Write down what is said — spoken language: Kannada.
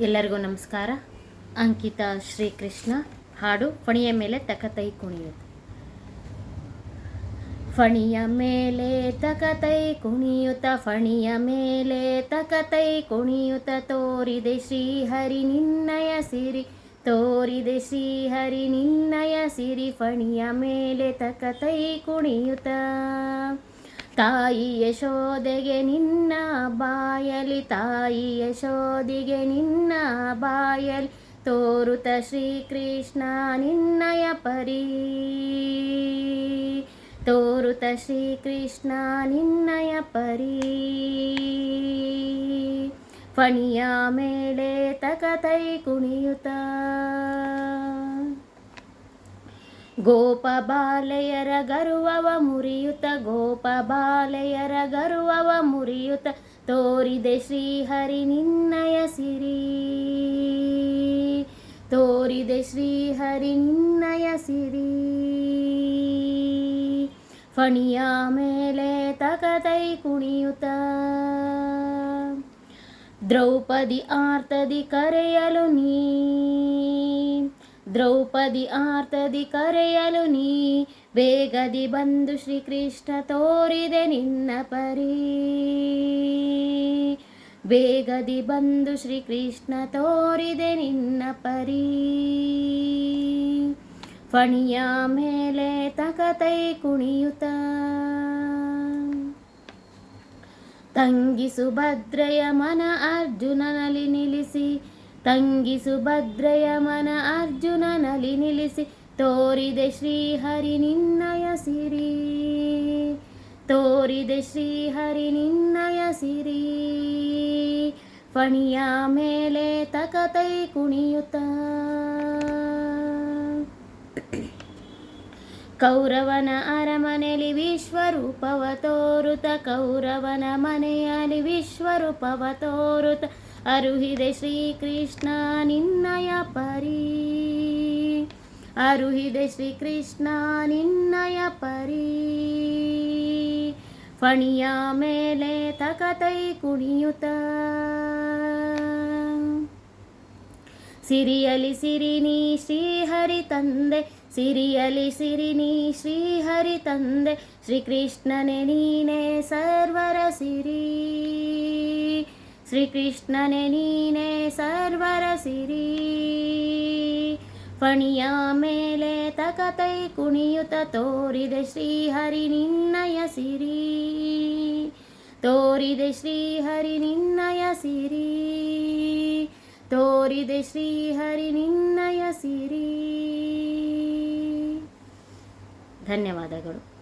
ಎಲ್ಲರಿಗೂ ನಮಸ್ಕಾರ. ಅಂಕಿತಾ ಶ್ರೀಕೃಷ್ಣ ಹಾಡು ಫಣಿಯ ಮೇಲೆ ತಕತೈ ಕುಣಿಯೋದು ಫಣಿಯ ಮೇಲೆ ತಕತೈ ಕುಣಿಯುತ್ತ, ಫಣಿಯ ಮೇಲೆ ತಕತೈ ಕುಣಿಯುತ್ತ, ತೋರಿದೆ ಶ್ರೀಹರಿ ನಿನ್ನಯ ಸಿರಿ, ತೋರಿದೆ ಶ್ರೀಹರಿ ನಿನ್ನಯ ಸಿರಿ, ಫಣಿಯ ಮೇಲೆ ತಕತೈ ಕುಣಿಯುತ್ತ. ತಾಯಿ ಯಶೋದೆಗೆ ನಿನ್ನ ಬಾಯಲಿ ತಾಯಿ ಯಶೋದಿಗೆ ನಿನ್ನ ಬಾಯಲಿ ತೋರುತ ಶ್ರೀಕೃಷ್ಣ ನಿನ್ನಯ ಪರಿ ತೋರುತ ಶ್ರೀಕೃಷ್ಣ ನಿನ್ನಯ ಪರಿ ಫಣಿಯ ಮೇಲೆ ತಕತೈ ಕುಣಿಯುತ್ತ ಗೋಪ ಬಾಲೆಯರ ಗರುವವ ಮುರಿಯುತ ಗೋಪ ಬಾಲೆಯರ ಗರುವವ ಮುರಿಯುತ, ತೋರಿದೆ ಶ್ರೀಹರಿ ನಿನ್ನಯ ಸಿರಿ. ತೋರಿದೆ ಶ್ರೀಹರಿ ನಿನ್ನಯ ಸಿರಿ. ಫಣಿಯ ಮೇಲೆ ತಕತೈ ಕುಣಿಯುತ, ದ್ರೌಪದಿ ಆರ್ತದಿ ಕರೆಯಲು ನೀ ದ್ರೌಪದಿ ಆರ್ತದಿ ಕರೆಯಲು ನೀ, ಬೇಗದಿ ಬಂದು ಶ್ರೀಕೃಷ್ಣ ತೋರಿದೆ ನಿನ್ನ ಪರಿ. ಬೇಗದಿ ಬಂದು ಶ್ರೀಕೃಷ್ಣ ತೋರಿದೆ ನಿನ್ನ ಪರಿ. ಫಣಿಯ ಮೇಲೆ ತಕತೈ ಕುಣಿಯುತ್ತ ತಂಗಿಸು ಸುಭದ್ರೆಯ ಮನ ಅರ್ಜುನನಲ್ಲಿ ನಿಲ್ಲಿಸಿ ತಂಗಿ ಸುಭದ್ರೆಯ ಮನ ಅರ್ಜುನನಲ್ಲಿ ನಿಲ್ಲಿಸಿ, ತೋರಿದೆ ಶ್ರೀಹರಿ ನಿನ್ನಯ ಸಿರಿ. ತೋರಿದೆ ಶ್ರೀಹರಿ ನಿನ್ನಯ ಸಿರಿ. ಫಣಿಯ ಮೇಲೆ ತಕತೈ ಕುಣಿಯುತ್ತ. ಕೌರವನ ಅರಮನೆಯಲ್ಲಿ ವಿಶ್ವರೂಪವ ತೋರುತ ಕೌರವನ ಮನೆಯಲ್ಲಿ ವಿಶ್ವರೂಪವ ತೋರುತ ಅರುಹಿದೆ ಶ್ರೀಕೃಷ್ಣ ನಿನ್ನಯ ಪರಿ. ಅರುಹಿದೆ ಶ್ರೀಕೃಷ್ಣ ನಿನ್ನಯ ಪರಿ. ಫಣಿಯ ಮೇಲೆ ತಕತೈ ಕುಣಿಯುತ ಸಿರಿಯಲಿ ಸಿರಿನಿ ಶ್ರೀಹರಿ ತಂದೆ, ಸಿರಿಯಲಿ ಸಿರಿನಿ ಶ್ರೀಹರಿ ತಂದೆ, ಶ್ರೀಕೃಷ್ಣನೇ ನೀನೇ ಸರ್ವರ ಸಿರಿ. ಶ್ರೀಕೃಷ್ಣನೇ ನೀನೆ ಸರ್ವರ ಸಿರಿ. ಫಣಿಯ ಮೇಲೆ ತಕತೈ ಕುಣಿಯುತ ತೋರಿದೆ ಶ್ರೀಹರಿ ನಿನ್ನಯ ಸಿರಿ. ತೋರಿದೆ ಶ್ರೀಹರಿ ನಿನ್ನಯ ಸಿರಿ. ತೋರಿದೆ ಶ್ರೀಹರಿ ನಿನ್ನಯ ಸಿರಿ. ಧನ್ಯವಾದಗಳು.